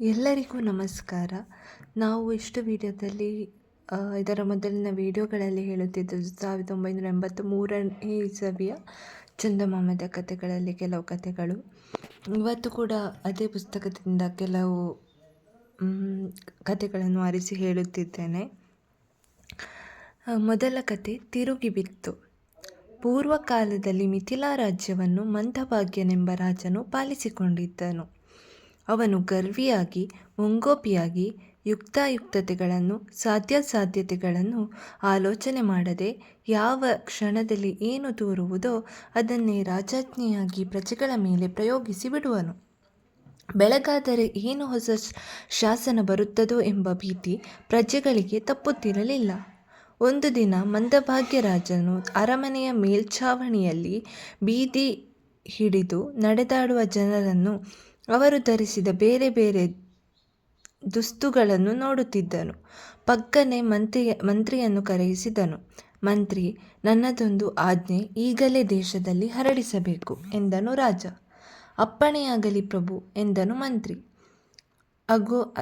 ಎಲ್ಲರಿಗೂ ನಮಸ್ಕಾರ. ನಾವು ಇಷ್ಟು ವಿಡಿಯೋದಲ್ಲಿ ಇದರ ಮೊದಲಿನ ವಿಡಿಯೋಗಳಲ್ಲಿ ಹೇಳುತ್ತಿದ್ದ ಸಾವಿರದ ಒಂಬೈನೂರ ಎಂಬತ್ತ ಮೂರನೇ ಇಸವಿಯ ಚಂದಮಾಮದ ಕಥೆಗಳಲ್ಲಿ ಕೆಲವು ಕಥೆಗಳು. ಇವತ್ತು ಕೂಡ ಅದೇ ಪುಸ್ತಕದಿಂದ ಕೆಲವು ಕಥೆಗಳನ್ನು ಆರಿಸಿ ಹೇಳುತ್ತಿದ್ದೇನೆ. ಮೊದಲ ಕತೆ ತಿರುಗಿ ಬಿತ್ತು. ಪೂರ್ವ ಕಾಲದಲ್ಲಿ ಮಿಥಿಲಾ ರಾಜ್ಯವನ್ನು ಮಂದಭಾಗ್ಯನೆಂಬ ರಾಜನು ಪಾಲಿಸಿಕೊಂಡಿದ್ದನು. ಅವನು ಗರ್ವಿಯಾಗಿ, ಮುಂಗೋಪಿಯಾಗಿ ಯುಕ್ತಾಯುಕ್ತತೆಗಳನ್ನು, ಸಾಧ್ಯಸಾಧ್ಯತೆಗಳನ್ನು ಆಲೋಚನೆ ಮಾಡದೆ ಯಾವ ಕ್ಷಣದಲ್ಲಿ ಏನು ತೋರುವುದೋ ಅದನ್ನೇ ರಾಜಾಜ್ಞೆಯಾಗಿ ಪ್ರಜೆಗಳ ಮೇಲೆ ಪ್ರಯೋಗಿಸಿ ಬಿಡುವನು. ಬೆಳಗಾದರೆ ಏನು ಹೊಸ ಶಾಸನ ಬರುತ್ತದೋ ಎಂಬ ಭೀತಿ ಪ್ರಜೆಗಳಿಗೆ ತಪ್ಪುತ್ತಿರಲಿಲ್ಲ. ಒಂದು ದಿನ ಮಂದಭಾಗ್ಯ ರಾಜನು ಅರಮನೆಯ ಮೇಲ್ಛಾವಣಿಯಲ್ಲಿ ಬೀದಿ ಹಿಡಿದು ನಡೆದಾಡುವ ಜನರನ್ನು ಅವರು ಧರಿಸಿದ ಬೇರೆ ಬೇರೆ ದುಸ್ತುಗಳನ್ನು ನೋಡುತ್ತಿದ್ದನು. ಪಕ್ಕನೆ ಮಂತ್ರಿಯ ಮಂತ್ರಿಯನ್ನು ಕರೆಯಿಸಿದನು. ಮಂತ್ರಿ, ನನ್ನದೊಂದು ಆಜ್ಞೆ ಈಗಲೇ ದೇಶದಲ್ಲಿ ಹರಡಿಸಬೇಕು, ಎಂದನು ರಾಜ. ಅಪ್ಪಣೆಯಾಗಲಿ ಪ್ರಭು, ಎಂದನು ಮಂತ್ರಿ. ಅಗೋ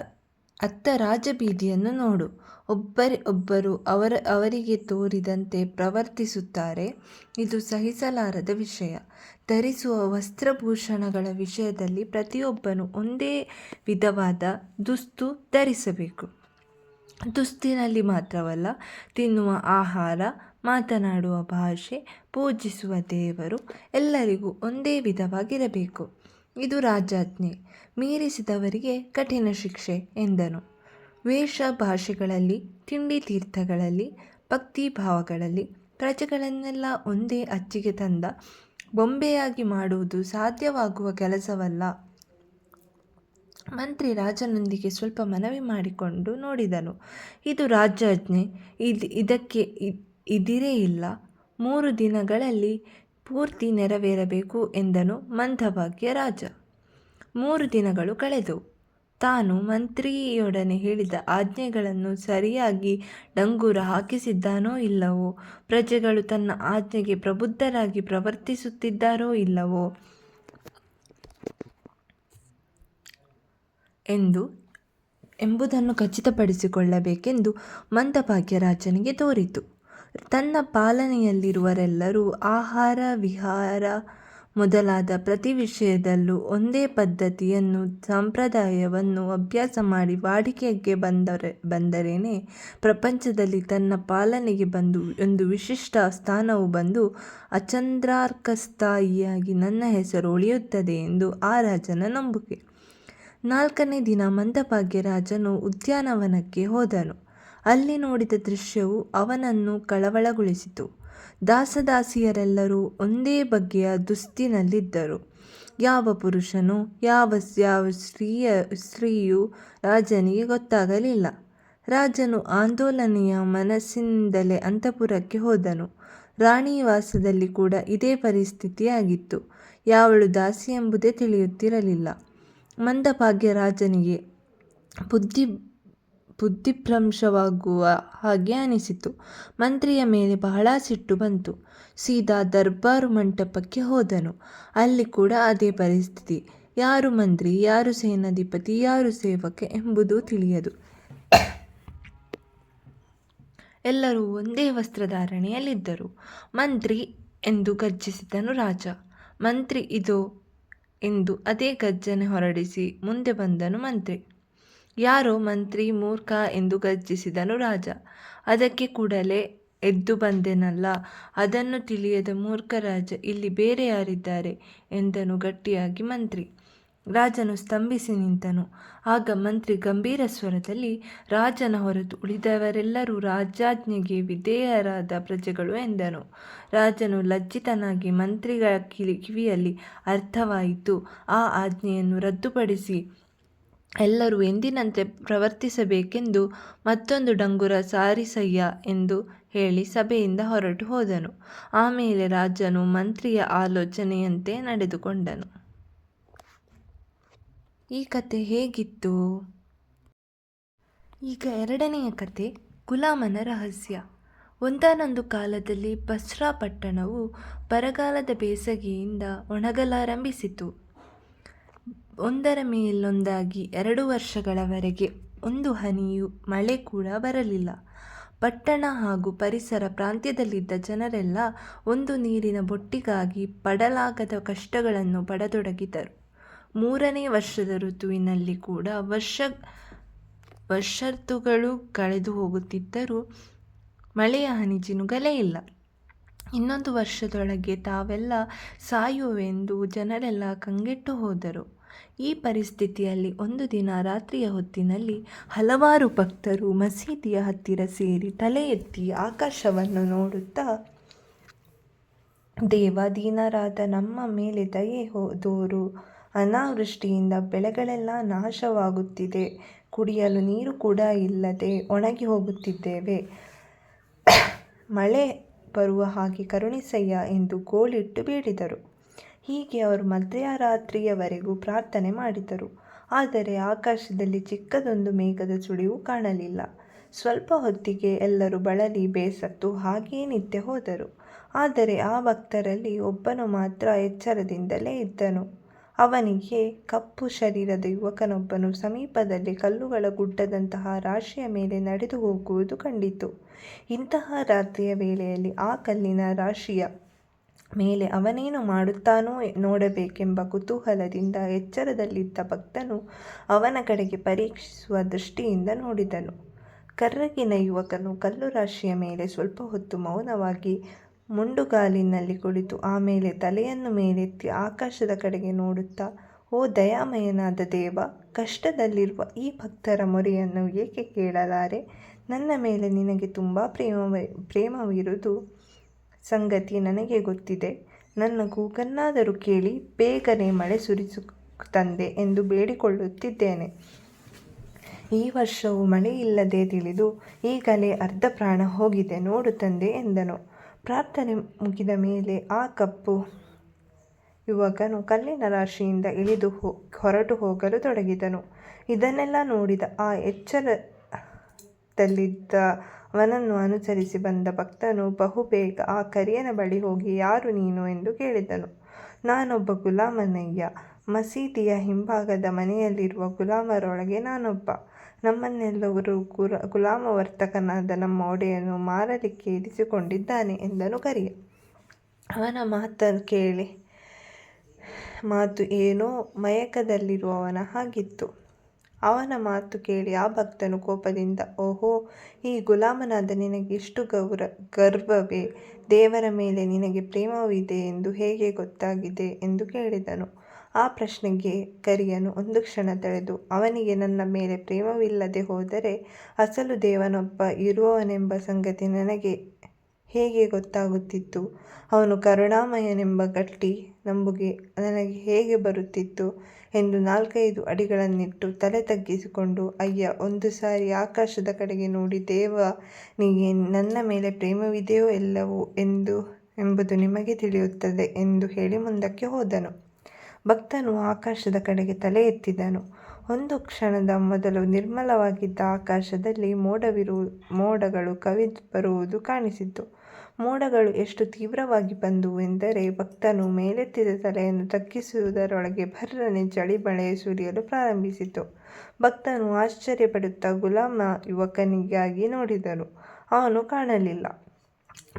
ಅತ್ತ ರಾಜಬೀದಿಯನ್ನು ನೋಡು. ಒಬ್ಬರೇ ಒಬ್ಬರು ಅವರ ಅವರಿಗೆ ತೋರಿದಂತೆ ಪ್ರವರ್ತಿಸುತ್ತಾರೆ. ಇದು ಸಹಿಸಲಾರದ ವಿಷಯ. ಧರಿಸುವ ವಸ್ತ್ರಭೂಷಣಗಳ ವಿಷಯದಲ್ಲಿ ಪ್ರತಿಯೊಬ್ಬನು ಒಂದೇ ವಿಧವಾದ ದುಸ್ತು ಧರಿಸಬೇಕು. ದುಸ್ತಿನಲ್ಲಿ ಮಾತ್ರವಲ್ಲ, ತಿನ್ನುವ ಆಹಾರ, ಮಾತನಾಡುವ ಭಾಷೆ, ಪೂಜಿಸುವ ದೇವರು ಎಲ್ಲರಿಗೂ ಒಂದೇ ವಿಧವಾಗಿರಬೇಕು. ಇದು ರಾಜಾಜ್ಞೆ ಮೀರಿಸಿದವರಿಗೆ ಕಠಿಣ ಶಿಕ್ಷೆ ಎಂದನು. ವೇಷ ಭಾಷೆಗಳಲ್ಲಿ, ತಿಂಡಿ ತೀರ್ಥಗಳಲ್ಲಿ, ಭಕ್ತಿ ಭಾವಗಳಲ್ಲಿ ಪ್ರಜೆಗಳನ್ನೆಲ್ಲ ಒಂದೇ ಅಚ್ಚಿಗೆ ತಂದ ಬೊಂಬೆಯಾಗಿ ಮಾಡುವುದು ಸಾಧ್ಯವಾಗುವ ಕೆಲಸವಲ್ಲ. ಮಂತ್ರಿ ರಾಜನೊಂದಿಗೆ ಸ್ವಲ್ಪ ಮನವಿ ಮಾಡಿಕೊಂಡು ನೋಡಿದನು. ಇದು ರಾಜಾಜ್ಞೆ ಇದು ಇದಕ್ಕೆ ಇದಿರೇ ಇಲ್ಲ. ಮೂರು ದಿನಗಳಲ್ಲಿ ಪೂರ್ತಿ ನೆರವೇರಬೇಕು ಎಂದನು ಮಂದಭಾಗ್ಯ ರಾಜ. ಮೂರು ದಿನಗಳು ಕಳೆದವು ತಾನು ಮಂತ್ರಿಯೊಡನೆ ಹೇಳಿದ ಆಜ್ಞೆಗಳನ್ನು ಸರಿಯಾಗಿ ಡಂಗೂರ ಹಾಕಿಸಿದ್ದಾನೋ ಇಲ್ಲವೋ, ಪ್ರಜೆಗಳು ತನ್ನ ಆಜ್ಞೆಗೆ ಪ್ರಬುದ್ಧರಾಗಿ ಪ್ರವರ್ತಿಸುತ್ತಿದ್ದಾರೋ ಇಲ್ಲವೋ ಎಂದು, ಎಂಬುದನ್ನು ಖಚಿತಪಡಿಸಿಕೊಳ್ಳಬೇಕೆಂದು ಮಂದಭಾಗ್ಯ ರಾಜನಿಗೆ ತೋರಿತು. ತನ್ನ ಪಾಲನೆಯಲ್ಲಿರುವರೆಲ್ಲರೂ ಆಹಾರ, ವಿಹಾರ ಮೊದಲಾದ ಪ್ರತಿ ವಿಷಯದಲ್ಲೂ ಒಂದೇ ಪದ್ಧತಿಯನ್ನು, ಸಂಪ್ರದಾಯವನ್ನು ಅಭ್ಯಾಸ ಮಾಡಿ ವಾಡಿಕೆಗೆ ಬಂದರೆ, ಬಂದರೇನೆ ಪ್ರಪಂಚದಲ್ಲಿ ತನ್ನ ಪಾಲನೆಗೆ ಬಂದು ಒಂದು ವಿಶಿಷ್ಟ ಸ್ಥಾನವು ಬಂದು ಅಚಂದ್ರಾರ್ಕಸ್ಥಾಯಿಯಾಗಿ ನನ್ನ ಹೆಸರು ಉಳಿಯುತ್ತದೆ ಎಂದು ಆ ರಾಜನ ನಂಬಿಕೆ ನಾಲ್ಕನೇ ದಿನ ಮಂದಭಾಗ್ಯ ರಾಜನು ಉದ್ಯಾನವನಕ್ಕೆ ಹೋದನು. ಅಲ್ಲಿ ನೋಡಿದ ದೃಶ್ಯವು ಅವನನ್ನು ಕಳವಳಗೊಳಿಸಿತು. ದಾಸದಾಸಿಯರೆಲ್ಲರೂ ಒಂದೇ ಬಗೆಯ ದುಸ್ತಿನಲ್ಲಿದ್ದರು. ಯಾವ ಪುರುಷನು, ಯಾವ ಯಾವ ಸ್ತ್ರೀಯ, ಸ್ತ್ರೀಯು ರಾಜನಿಗೆ ಗೊತ್ತಾಗಲಿಲ್ಲ. ರಾಜನು ಆಂದೋಲನೆಯ ಮನಸ್ಸಿನಿಂದಲೇ ಅಂತಃಪುರಕ್ಕೆ ಹೋದನು. ರಾಣಿವಾಸದಲ್ಲಿ ಕೂಡ ಇದೇ ಪರಿಸ್ಥಿತಿಯಾಗಿತ್ತು. ಯಾವಳು ದಾಸಿ ಎಂಬುದೇ ತಿಳಿಯುತ್ತಿರಲಿಲ್ಲ. ಮಂದಭಾಗ್ಯ ರಾಜನಿಗೆ ಬುದ್ಧಿ ಬುದ್ಧಿಭ್ರಂಶವಾಗುವ ಹಾಗೆ ಅನಿಸಿತು. ಮಂತ್ರಿಯ ಮೇಲೆ ಬಹಳ ಸಿಟ್ಟು ಬಂತು. ಸೀದಾ ದರ್ಬಾರು ಮಂಟಪಕ್ಕೆ ಹೋದನು. ಅಲ್ಲಿ ಕೂಡ ಅದೇ ಪರಿಸ್ಥಿತಿ. ಯಾರು ಮಂತ್ರಿ, ಯಾರು ಸೇನಾಧಿಪತಿ, ಯಾರು ಸೇವಕ ಎಂಬುದು ತಿಳಿಯದು. ಎಲ್ಲರೂ ಒಂದೇ ವಸ್ತ್ರಧಾರಣೆಯಲ್ಲಿದ್ದರು. ಮಂತ್ರಿ ಎಂದು ಗರ್ಜಿಸಿದನು ರಾಜ. ಮಂತ್ರಿ ಇದು ಎಂದು ಅದೇ ಗರ್ಜನೆ ಹೊರಡಿಸಿ ಮುಂದೆ ಬಂದನು ಮಂತ್ರಿ. ಯಾರೋ ಮಂತ್ರಿ, ಮೂರ್ಖ ಎಂದು ಗರ್ಜಿಸಿದನು ರಾಜ. ಅದಕ್ಕೆ ಕೂಡಲೇ ಎದ್ದು ಬಂದೆನಲ್ಲ, ಅದನ್ನು ತಿಳಿಯದ ಮೂರ್ಖ ರಾಜ, ಇಲ್ಲಿ ಬೇರೆ ಯಾರಿದ್ದಾರೆ? ಎಂದನು ಗಟ್ಟಿಯಾಗಿ ಮಂತ್ರಿ. ರಾಜನು ಸ್ತಂಭಿಸಿ ನಿಂತನು. ಆಗ ಮಂತ್ರಿ ಗಂಭೀರ ಸ್ವರದಲ್ಲಿ, ರಾಜನ ಹೊರತು ಉಳಿದವರೆಲ್ಲರೂ ರಾಜಾಜ್ಞೆಗೆ ವಿಧೇಯರಾದ ಪ್ರಜೆಗಳು ಎಂದನು. ರಾಜನು ಲಜ್ಜಿತನಾಗಿ ಮಂತ್ರಿಗಳ ಕಿವಿ ಕಿವಿಯಲ್ಲಿ ಅರ್ಥವಾಯಿತು, ಆ ಆಜ್ಞೆಯನ್ನು ರದ್ದುಪಡಿಸಿ ಎಲ್ಲರೂ ಎಂದಿನಂತೆ ಪ್ರವರ್ತಿಸಬೇಕೆಂದು ಮತ್ತೊಂದು ಡಂಗುರ ಸಾರಿಸಯ್ಯ ಎಂದು ಹೇಳಿ ಸಭೆಯಿಂದ ಹೊರಟು ಹೋದನು. ಆಮೇಲೆ ರಾಜನು ಮಂತ್ರಿಯ ಆಲೋಚನೆಯಂತೆ ನಡೆದುಕೊಂಡನು. ಈ ಕತೆ ಹೇಗಿತ್ತು? ಈಗ ಎರಡನೆಯ ಕತೆ ಗುಲಾಮನ ರಹಸ್ಯ. ಒಂದಾನೊಂದು ಕಾಲದಲ್ಲಿ ಬಸ್ರಾ ಪಟ್ಟಣವು ಬರಗಾಲದ ಬೇಸಗೆಯಿಂದ ಒಣಗಲಾರಂಭಿಸಿತು. ಒಂದರ ಮೇಲೊಂದಾಗಿ ಎರಡು ವರ್ಷಗಳವರೆಗೆ ಒಂದು ಹನಿಯು ಮಳೆ ಕೂಡ ಬರಲಿಲ್ಲ. ಪಟ್ಟಣ ಹಾಗೂ ಪರಿಸರ ಪ್ರಾಂತ್ಯದಲ್ಲಿದ್ದ ಜನರೆಲ್ಲ ಒಂದು ನೀರಿನ ಬೊಟ್ಟಿಗಾಗಿ ಪಡಲಾಗದ ಕಷ್ಟಗಳನ್ನು ಪಡತೊಡಗಿದರು. ಮೂರನೇ ವರ್ಷದ ಋತುವಿನಲ್ಲಿ ಕೂಡ ವರ್ಷ ವರ್ಷತುಗಳು ಕಳೆದು ಹೋಗುತ್ತಿದ್ದರೂ ಮಳೆಯ ಹನಿ ಜಿನುಗಲೇ ಇಲ್ಲ. ಇನ್ನೊಂದು ವರ್ಷದೊಳಗೆ ತಾವೆಲ್ಲ ಸಾಯುವೆಂದು ಜನರೆಲ್ಲ ಕಂಗೆಟ್ಟು ಹೋದರು. ಈ ಪರಿಸ್ಥಿತಿಯಲ್ಲಿ ಒಂದು ದಿನ ರಾತ್ರಿಯ ಹೊತ್ತಿನಲ್ಲಿ ಹಲವಾರು ಭಕ್ತರು ಮಸೀದಿಯ ಹತ್ತಿರ ಸೇರಿ ತಲೆ ಎತ್ತಿ ಆಕಾಶವನ್ನು ನೋಡುತ್ತಾ, ದೇವ ದೀನರಾದ ನಮ್ಮ ಮೇಲೆ ದಯೆ ಹೋದೋರು ಅನಾವೃಷ್ಟಿಯಿಂದ ಬೆಳೆಗಳೆಲ್ಲ ನಾಶವಾಗುತ್ತಿದೆ. ಕುಡಿಯಲು ನೀರು ಕೂಡ ಇಲ್ಲದೆ ಒಣಗಿ ಹೋಗುತ್ತಿದ್ದೇವೆ. ಮಳೆ ಬರುವ ಹಾಗೆ ಕರುಣಿಸಯ್ಯ ಎಂದು ಗೋಳಿಟ್ಟು ಬೇಡಿದರು. ಹೀಗೆ ಅವರು ಮಧ್ಯರಾತ್ರಿಯವರೆಗೂ ಪ್ರಾರ್ಥನೆ ಮಾಡಿದರು. ಆದರೆ ಆಕಾಶದಲ್ಲಿ ಚಿಕ್ಕದೊಂದು ಮೇಘದ ಸುಳಿವು ಕಾಣಲಿಲ್ಲ. ಸ್ವಲ್ಪ ಹೊತ್ತಿಗೆ ಎಲ್ಲರೂ ಬಳಲಿ ಬೇಸತ್ತು ಹಾಗೆಯೇ ನಿದ್ದೆ ಹೋದರು. ಆದರೆ ಆ ಭಕ್ತರಲ್ಲಿ ಒಬ್ಬನು ಮಾತ್ರ ಎಚ್ಚರದಿಂದಲೇ ಇದ್ದನು. ಅವನಿಗೆ ಕಪ್ಪು ಶರೀರದ ಯುವಕನೊಬ್ಬನು ಸಮೀಪದಲ್ಲಿ ಕಲ್ಲುಗಳ ಗುಡ್ಡದಂತಹ ರಾಶಿಯ ಮೇಲೆ ನಡೆದು ಹೋಗುವುದು ಕಂಡಿತು. ಇಂತಹ ರಾತ್ರಿಯ ವೇಳೆಯಲ್ಲಿ ಆ ಕಲ್ಲಿನ ರಾಶಿಯ ಮೇಲೆ ಅವನೇನು ಮಾಡುತ್ತಾನೋ ನೋಡಬೇಕೆಂಬ ಕುತೂಹಲದಿಂದ ಎಚ್ಚರದಲ್ಲಿದ್ದ ಭಕ್ತನು ಅವನ ಕಡೆಗೆ ಪರೀಕ್ಷಿಸುವ ದೃಷ್ಟಿಯಿಂದ ನೋಡಿದನು. ಕರ್ರಗಿನ ಯುವಕನು ಕಲ್ಲು ರಾಶಿಯ ಮೇಲೆ ಸ್ವಲ್ಪ ಹೊತ್ತು ಮೌನವಾಗಿ ಮುಂಡುಗಾಲಿನಲ್ಲಿ ಕುಳಿತು ಆಮೇಲೆ ತಲೆಯನ್ನು ಮೇಲೆತ್ತಿ ಆಕಾಶದ ಕಡೆಗೆ ನೋಡುತ್ತಾ, ಓ ದಯಾಮಯನಾದ ದೇವ, ಕಷ್ಟದಲ್ಲಿರುವ ಈ ಭಕ್ತರ ಮೊರೆಯನ್ನು ಏಕೆ ಕೇಳಲಾರೆ? ನನ್ನ ಮೇಲೆ ನಿನಗೆ ತುಂಬ ಪ್ರೇಮವ ಪ್ರೇಮವಿರುವುದು ಸಂಗತಿ ನನಗೆ ಗೊತ್ತಿದೆ. ನನ್ನ ಕೂಗನ್ನಾದರೂ ಕೇಳಿ ಬೇಗನೆ ಮಳೆ ಸುರಿಸು ತಂದೆ ಎಂದು ಬೇಡಿಕೊಳ್ಳುತ್ತಿದ್ದೇನೆ. ಈ ವರ್ಷವು ಮಳೆಯಿಲ್ಲದೆ ತಿಳಿದು ಈಗಲೇ ಅರ್ಧ ಪ್ರಾಣ ಹೋಗಿದೆ ನೋಡು ತಂದೆ ಎಂದನು. ಪ್ರಾರ್ಥನೆ ಮುಗಿದ ಮೇಲೆ ಆ ಕಪ್ಪು ಯುವಕನು ಕಲ್ಲಿನ ರಾಶಿಯಿಂದ ಇಳಿದು ಹೋ, ಹೊರಟು ಹೋಗಲು ತೊಡಗಿದನು. ಇದನ್ನೆಲ್ಲ ನೋಡಿದ ಆ ಎಚ್ಚರದಲ್ಲಿದ್ದ ಅವನನ್ನು ಅನುಸರಿಸಿ ಬಂದ ಭಕ್ತನು ಬಹುಬೇಗ ಆ ಕರಿಯನ ಬಳಿ ಹೋಗಿ, ಯಾರು ನೀನು? ಎಂದು ಕೇಳಿದನು. ನಾನೊಬ್ಬ ಗುಲಾಮನಯ್ಯ. ಮಸೀದಿಯ ಹಿಂಭಾಗದ ಮನೆಯಲ್ಲಿರುವ ಗುಲಾಮರೊಳಗೆ ನಾನೊಬ್ಬ. ನಮ್ಮನ್ನೆಲ್ಲವರು ಗುರ, ಗುಲಾಮವರ್ತಕನಾದ ನಮ್ಮ ಒಡೆಯನ್ನು ಮಾರಲಿಕ್ಕೆ ಇರಿಸಿಕೊಂಡಿದ್ದಾನೆ ಎಂದನು ಕರಿಯ. ಅವನ ಮಾತನ್ನು ಕೇಳಿ, ಮಾತು ಏನೋ ಮಯಕದಲ್ಲಿರುವವನ ಹಾಗಿತ್ತು. ಅವನ ಮಾತು ಕೇಳಿ ಆ ಭಕ್ತನು ಕೋಪದಿಂದ, ಓಹೋ, ಈ ಗುಲಾಮನಾದ ನಿನಗೆ ಇಷ್ಟು ಗೌರ, ಗರ್ವವೇ? ದೇವರ ಮೇಲೆ ನಿನಗೆ ಪ್ರೇಮವಿದೆ ಎಂದು ಹೇಗೆ ಗೊತ್ತಾಗಿದೆ? ಎಂದು ಕೇಳಿದನು. ಆ ಪ್ರಶ್ನೆಗೆ ಕರಿಯನು ಒಂದು ಕ್ಷಣ ತಳೆದು, ಅವನಿಗೆ ನನ್ನ ಮೇಲೆ ಪ್ರೇಮವಿಲ್ಲದೆ ಹೋದರೆ ಅಸಲು ದೇವನೊಬ್ಬ ಇರುವವನೆಂಬ ಸಂಗತಿ ನನಗೆ ಹೇಗೆ ಗೊತ್ತಾಗುತ್ತಿತ್ತು? ಅವನು ಕರುಣಾಮಯನೆಂಬ ಗಟ್ಟಿ ನಂಬುಗೆ ನನಗೆ ಹೇಗೆ ಬರುತ್ತಿತ್ತು ಎಂದು ನಾಲ್ಕೈದು ಅಡಿಗಳನ್ನಿಟ್ಟು ತಲೆ ತಗ್ಗಿಸಿಕೊಂಡು, ಅಯ್ಯ, ಒಂದು ಸಾರಿ ಆಕಾಶದ ಕಡೆಗೆ ನೋಡಿ ದೇವ ದೇವನಿಗೆ ನನ್ನ ಮೇಲೆ ಪ್ರೇಮವಿದೆಯೋ ಎಲ್ಲವೋ ಎಂದು, ಎಂಬುದು ನಿಮಗೆ ತಿಳಿಯುತ್ತದೆ ಎಂದು ಹೇಳಿ ಮುಂದಕ್ಕೆ ಹೋದನು. ಭಕ್ತನು ಆಕಾಶದ ಕಡೆಗೆ ತಲೆ ಎತ್ತಿದನು. ಒಂದು ಕ್ಷಣದ ಮೊದಲು ನಿರ್ಮಲವಾಗಿದ್ದ ಆಕಾಶದಲ್ಲಿ ಮೋಡವಿರು, ಮೋಡಗಳು ಕವಿದು ಬರುವುದು ಕಾಣಿಸಿತು ಮೋಡಗಳು ಎಷ್ಟು ತೀವ್ರವಾಗಿ ಬಂದುವು ಎಂದರೆ ಭಕ್ತನು ಮೇಲೆತ್ತಿದ ತಲೆಯನ್ನು ತಗ್ಗಿಸುವುದರೊಳಗೆ ಭರ್ರನೆ ಚಳಿ ಮಳೆ ಸುರಿಯಲು ಪ್ರಾರಂಭಿಸಿತು. ಭಕ್ತನು ಆಶ್ಚರ್ಯಪಡುತ್ತಾ ಗುಲಾಮ ಯುವಕನಿಗಾಗಿ ನೋಡಿದನು. ಅವನು ಕಾಣಲಿಲ್ಲ.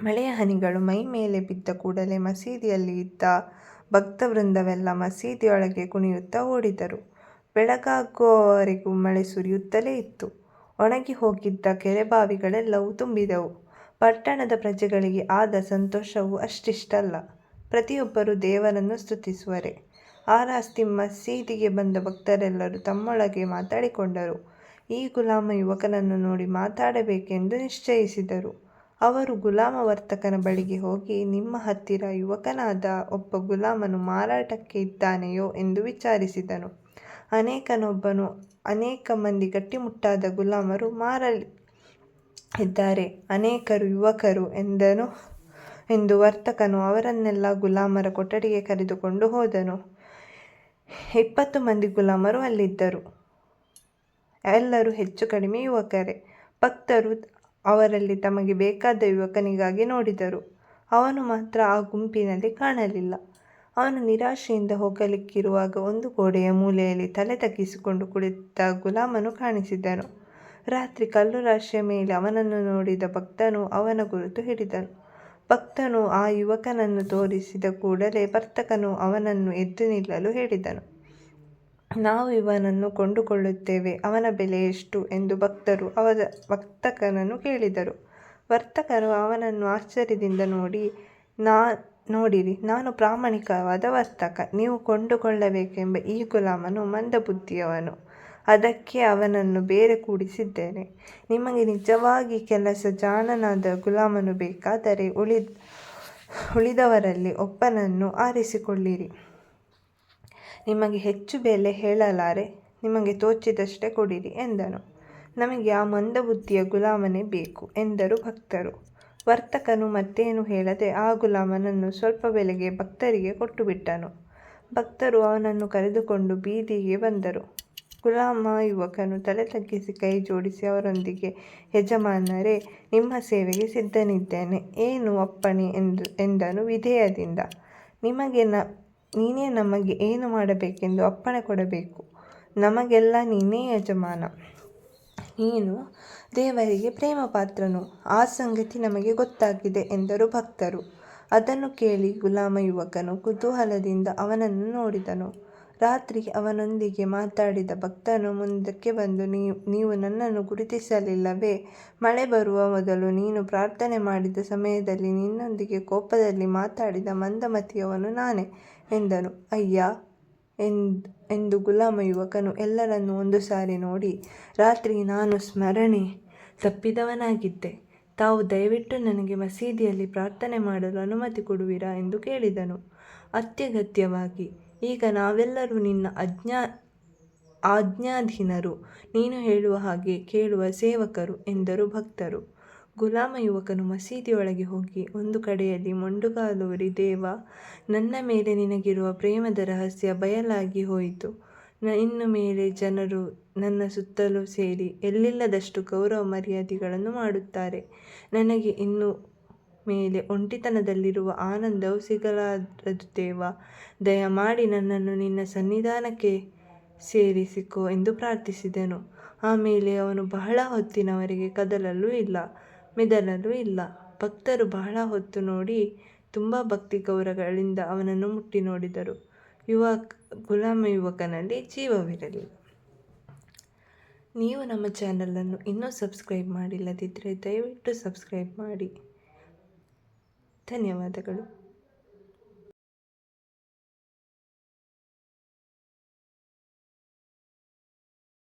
ಮಳೆಯ ಹನಿಗಳು ಮೈ ಮೇಲೆ ಬಿದ್ದ ಕೂಡಲೇ ಮಸೀದಿಯಲ್ಲಿ ಇದ್ದ ಭಕ್ತವೃಂದವೆಲ್ಲ ಮಸೀದಿಯೊಳಗೆ ಕುಣಿಯುತ್ತಾ ಓಡಿದರು. ಬೆಳಗಾಗುವವರೆಗೂ ಮಳೆ ಸುರಿಯುತ್ತಲೇ ಇತ್ತು. ಒಣಗಿ ಹೋಗಿದ್ದ ಕೆರೆಬಾವಿಗಳೆಲ್ಲವೂ ತುಂಬಿದವು. ಪಟ್ಟಣದ ಪ್ರಜೆಗಳಿಗೆ ಆದ ಸಂತೋಷವು ಅಷ್ಟಿಷ್ಟಲ್ಲ. ಪ್ರತಿಯೊಬ್ಬರೂ ದೇವರನ್ನು ಸ್ತುತಿಸುವರೆ. ಆ ರಾಸ್ತಿ ಮಸೀದಿಗೆ ಬಂದ ಭಕ್ತರೆಲ್ಲರೂ ತಮ್ಮೊಳಗೆ ಮಾತಾಡಿಕೊಂಡರು. ಈ ಗುಲಾಮ ಯುವಕನನ್ನು ನೋಡಿ ಮಾತಾಡಬೇಕೆಂದು ನಿಶ್ಚಯಿಸಿದರು. ಅವರು ಗುಲಾಮ ವರ್ತಕನ ಬಳಿಗೆ ಹೋಗಿ, ನಿಮ್ಮ ಹತ್ತಿರ ಯುವಕನಾದ ಒಬ್ಬ ಗುಲಾಮನು ಮಾರಾಟಕ್ಕೆ ಇದ್ದಾನೆಯೋ ಎಂದು ವಿಚಾರಿಸಿದನು. ಅನೇಕನೊಬ್ಬನು, ಅನೇಕ ಮಂದಿ ಗಟ್ಟಿಮುಟ್ಟಾದ ಗುಲಾಮರು ಮಾರಲಿ ಇದ್ದಾರೆ. ಅನೇಕರು ಯುವಕರು ಎಂದನು, ಎಂದು ವರ್ತಕನು ಅವರನ್ನೆಲ್ಲ ಗುಲಾಮರ ಕೊಠಡಿಗೆ ಕರೆದುಕೊಂಡು ಹೋದನು. ಇಪ್ಪತ್ತು ಮಂದಿ ಗುಲಾಮರು ಅಲ್ಲಿದ್ದರು. ಎಲ್ಲರೂ ಹೆಚ್ಚು ಕಡಿಮೆ ಯುವಕರೇ. ಭಕ್ತರು ಅವರಲ್ಲಿ ತಮಗೆ ಬೇಕಾದ ಯುವಕನಿಗಾಗಿ ನೋಡಿದರು. ಅವನು ಮಾತ್ರ ಆ ಗುಂಪಿನಲ್ಲಿ ಕಾಣಲಿಲ್ಲ. ಅವನು ನಿರಾಶೆಯಿಂದ ಹೋಗಲಿಕ್ಕಿರುವಾಗ ಒಂದು ಗೋಡೆಯ ಮೂಲೆಯಲ್ಲಿ ತಲೆ ತಗ್ಗಿಸಿಕೊಂಡು ಕುಳಿತ ಗುಲಾಮನು ಕಾಣಿಸಿದನು. ರಾತ್ರಿ ಕಲ್ಲು ರಾಶಿಯ ಮೇಲೆ ಅವನನ್ನು ನೋಡಿದ ಭಕ್ತನು ಅವನ ಗುರುತು ಹಿಡಿದನು. ಭಕ್ತನು ಆ ಯುವಕನನ್ನು ತೋರಿಸಿದ ಕೂಡಲೇ ವರ್ತಕನು ಅವನನ್ನು ಎದ್ದು ನಿಲ್ಲಲು ಹೇಳಿದನು. ನಾವು ಇವನನ್ನು ಕೊಂಡುಕೊಳ್ಳುತ್ತೇವೆ, ಅವನ ಬೆಲೆ ಎಷ್ಟು ಎಂದು ಭಕ್ತರು ಅವರ ವರ್ತಕನನ್ನು ಕೇಳಿದರು. ವರ್ತಕರು ಅವನನ್ನು ಆಶ್ಚರ್ಯದಿಂದ ನೋಡಿ, ನಾ, ನೋಡಿರಿ, ನಾನು ಪ್ರಾಮಾಣಿಕವಾದ ವರ್ತಕ, ನೀವು ಕೊಂಡುಕೊಳ್ಳಬೇಕೆಂಬ ಈ ಗುಲಾಮನು ಮಂದಬುದ್ಧಿಯವನು. ಅದಕ್ಕೆ ಅವನನ್ನು ಬೇರೆ ಕೂಡಿಸಿದ್ದೇನೆ. ನಿಮಗೆ ನಿಜವಾಗಿ ಕೆಲಸ ಜಾಣನಾದ ಗುಲಾಮನು ಬೇಕಾದರೆ ಉಳಿದ ಉಳಿದವರಲ್ಲಿ ಒಬ್ಬನನ್ನು ಆರಿಸಿಕೊಳ್ಳಿರಿ. ನಿಮಗೆ ಹೆಚ್ಚು ಬೆಲೆ ಹೇಳಲಾರೆ, ನಿಮಗೆ ತೋಚಿದಷ್ಟೇ ಕೊಡಿರಿ ಎಂದನು. ನಮಗೆ ಆ ಮಂದಬುದ್ಧಿಯ ಗುಲಾಮನೇ ಬೇಕು ಎಂದರು ಭಕ್ತರು. ವರ್ತಕನು ಮತ್ತೇನು ಹೇಳದೆ ಆ ಗುಲಾಮನನ್ನು ಸ್ವಲ್ಪ ಬೆಲೆಗೆ ಭಕ್ತರಿಗೆ ಕೊಟ್ಟುಬಿಟ್ಟನು. ಭಕ್ತರು ಅವನನ್ನು ಕರೆದುಕೊಂಡು ಬೀದಿಗೆ ಬಂದರು. ಗುಲಾಮ ಯುವಕನು ತಲೆ ತಗ್ಗಿಸಿ ಕೈ ಜೋಡಿಸಿ ಅವರೊಂದಿಗೆ ಯಜಮಾನರೇ, ನಿಮ್ಮ ಸೇವೆಗೆ ಸಿದ್ಧನಿದ್ದೇನೆ. ಏನು ಅಪ್ಪಣೆ ಎಂದು, ಎಂದನು ವಿಧೇಯದಿಂದ. ನಿಮಗೆ ನ, ನೀನೇ ನಮಗೆ ಏನು ಮಾಡಬೇಕೆಂದು ಅಪ್ಪಣೆ ಕೊಡಬೇಕು. ನಮಗೆಲ್ಲ ನೀನೇ ಯಜಮಾನ. ನೀನು ದೇವರಿಗೆ ಪ್ರೇಮ ಪಾತ್ರನು ಆ ಸಂಗತಿ ನಮಗೆ ಗೊತ್ತಾಗಿದೆ ಎಂದರು ಭಕ್ತರು. ಅದನ್ನು ಕೇಳಿ ಗುಲಾಮ ಯುವಕನು ಕುತೂಹಲದಿಂದ ಅವನನ್ನು ನೋಡಿದನು. ರಾತ್ರಿ ಅವನೊಂದಿಗೆ ಮಾತಾಡಿದ ಭಕ್ತನು ಮುಂದಕ್ಕೆ ಬಂದು, ನೀವು ನನ್ನನ್ನು ಗುರುತಿಸಲಿಲ್ಲವೇ? ಮಳೆ ಬರುವ ಮೊದಲು ನೀನು ಪ್ರಾರ್ಥನೆ ಮಾಡಿದ ಸಮಯದಲ್ಲಿ ನಿನ್ನೊಂದಿಗೆ ಕೋಪದಲ್ಲಿ ಮಾತಾಡಿದ ಮಂದಮತಿಯವನು ನಾನೇ ಎಂದನು. ಅಯ್ಯ, ಎಂದು ಎಂದು ಗುಲಾಮ ಯುವಕನು ಎಲ್ಲರನ್ನೂ ಒಂದು ಸಾರಿ ನೋಡಿ, ರಾತ್ರಿ ನಾನು ಸ್ಮರಣೆ ತಪ್ಪಿದವನಾಗಿದ್ದೆ. ತಾವು ದಯವಿಟ್ಟು ನನಗೆ ಮಸೀದಿಯಲ್ಲಿ ಪ್ರಾರ್ಥನೆ ಮಾಡಲು ಅನುಮತಿ ಕೊಡುವಿರಾ? ಎಂದು ಕೇಳಿದನು. ಅತ್ಯಗತ್ಯವಾಗಿ ಈಗ ನಾವೆಲ್ಲರೂ ನಿನ್ನ ಅಜ್ಞಾ, ಆಜ್ಞಾಧೀನರು. ನೀನು ಹೇಳುವ ಹಾಗೆ ಕೇಳುವ ಸೇವಕರು ಎಂದರು ಭಕ್ತರು. ಗುಲಾಮ ಯುವಕನು ಮಸೀದಿಯೊಳಗೆ ಹೋಗಿ, ಒಂದು ಕಡೆಯಲ್ಲಿ ಮೊಂಡುಗಾಲೂರಿ ದೇವ, ನನ್ನ ಮೇಲೆ ನಿನಗಿರುವ ಪ್ರೇಮದ ರಹಸ್ಯ ಬಯಲಾಗಿ ಹೋಯಿತು. ಇನ್ನು ಮೇಲೆ ಜನರು ನನ್ನ ಸುತ್ತಲೂ ಸೇರಿ, ಎಲ್ಲಿಲ್ಲದಷ್ಟು ಗೌರವ ಮರ್ಯಾದೆಗಳನ್ನು ಮಾಡುತ್ತಾರೆ. ನನಗೆ ಇನ್ನು ಮೇಲೆ ಒಂಟಿತನದಲ್ಲಿರುವ ಆನಂದವು ಸಿಗಲಾರದು ದೇವ ದಯಮಾಡಿ ನನ್ನನ್ನು ನಿನ್ನ ಸನ್ನಿಧಾನಕ್ಕೆ ಸೇರಿಸಿಕೊ ಎಂದು ಪ್ರಾರ್ಥಿಸಿದನು. ಆಮೇಲೆ ಅವನು ಬಹಳ ಹೊತ್ತಿನವರೆಗೆ ಕದಲಲು ಇಲ್ಲ, ಮೆದಲಲು ಇಲ್ಲ. ಭಕ್ತರು ಬಹಳ ಹೊತ್ತು ನೋಡಿ ತುಂಬ ಭಕ್ತಿ ಗೌರವಗಳಿಂದ ಅವನನ್ನು ಮುಟ್ಟಿ ನೋಡಿದರು. ಯುವ ಗುಲಾಮ ಯುವಕನಲ್ಲಿ ಜೀವವಿರಲಿಲ್ಲ ನೀವು ನಮ್ಮ ಚಾನಲನ್ನು ಇನ್ನೂ ಸಬ್ಸ್ಕ್ರೈಬ್ ಮಾಡಿಲ್ಲದಿದ್ದರೆ ದಯವಿಟ್ಟು ಸಬ್ಸ್ಕ್ರೈಬ್ ಮಾಡಿ. ಧನ್ಯವಾದಗಳು.